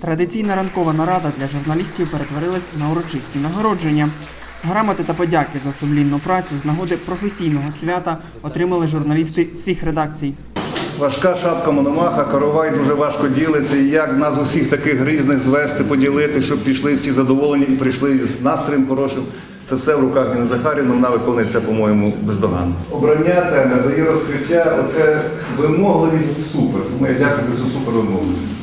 Традиційна ранкова нарада для журналістів перетворилась на урочисті нагородження. Грамоти та подяки за сумлінну працю з нагоди професійного свята отримали журналісти всіх редакцій. Важка шапка Мономаха, коровай дуже важко ділиться. І як нас усіх таких різних звести, поділити, щоб пішли всі задоволені і прийшли з настроєм хорошим. Це все в руках Ніни Захарівни, вона виконує це, по-моєму, бездоганно. Обрання теми дає розкриття, оце вимогливість супер. Тому я дякую за цю супер вимогливість.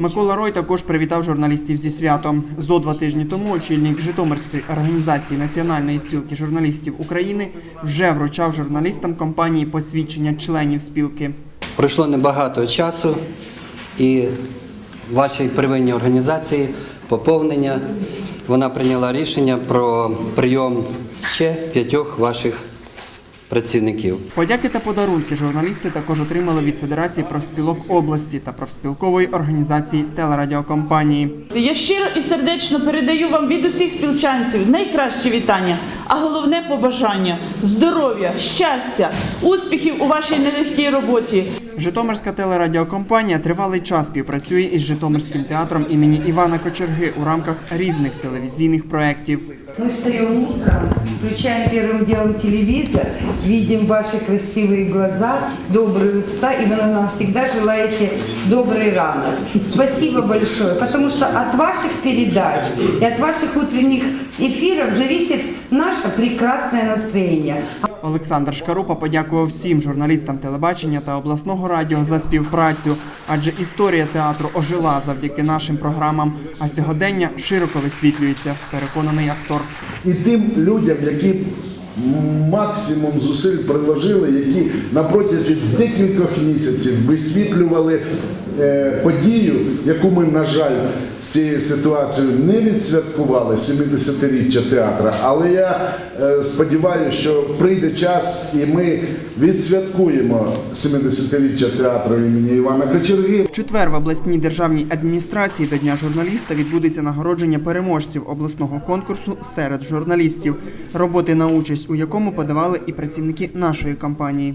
Микола Рой також привітав журналістів зі святом. Зо два тижні тому очільник Житомирської організації Національної спілки журналістів України вже вручав журналістам компанії посвідчення членів спілки. Пройшло небагато часу, і вашій первинній організації поповнення вона прийняла рішення про прийом ще п'ятьох ваших працівників. Подяки та подарунки журналісти також отримали від Федерації профспілок області та профспілкової організації телерадіокомпанії. Я щиро і сердечно передаю вам від усіх спілчанців найкращі вітання, а головне побажання здоров'я, щастя, успіхів у вашій нелегкій роботі. Житомирська телерадіокомпанія тривалий час співпрацює із Житомирським театром імені Івана Кочерги у рамках різних телевізійних проєктів. Мы встаем утром, включаем первым делом телевизор, видим ваши красивые глаза, добрые уста, и вы нам всегда желаете добрый ранок. Спасибо большое, потому что от ваших передач и от ваших утренних эфиров зависит наше прекрасное настроение. Олександр Шкарупа подякував всім журналістам телебачення та обласного радіо за співпрацю, адже історія театру ожила завдяки нашим програмам, а сьогодення широко висвітлюється, переконаний актор. і тим людям, які максимум зусиль приложили, які на протязі декількох місяців висвітлювали подію, яку ми, на жаль, з цією ситуацією не відсвяткували 70-річчя театра. Але я е, сподіваюся, що прийде час і ми відсвяткуємо 70-річчя театру імені Івана Кочерги. В четвер в обласній державній адміністрації до Дня журналіста відбудеться нагородження переможців обласного конкурсу серед журналістів, роботи на участь у якому подавали і працівники нашої компанії.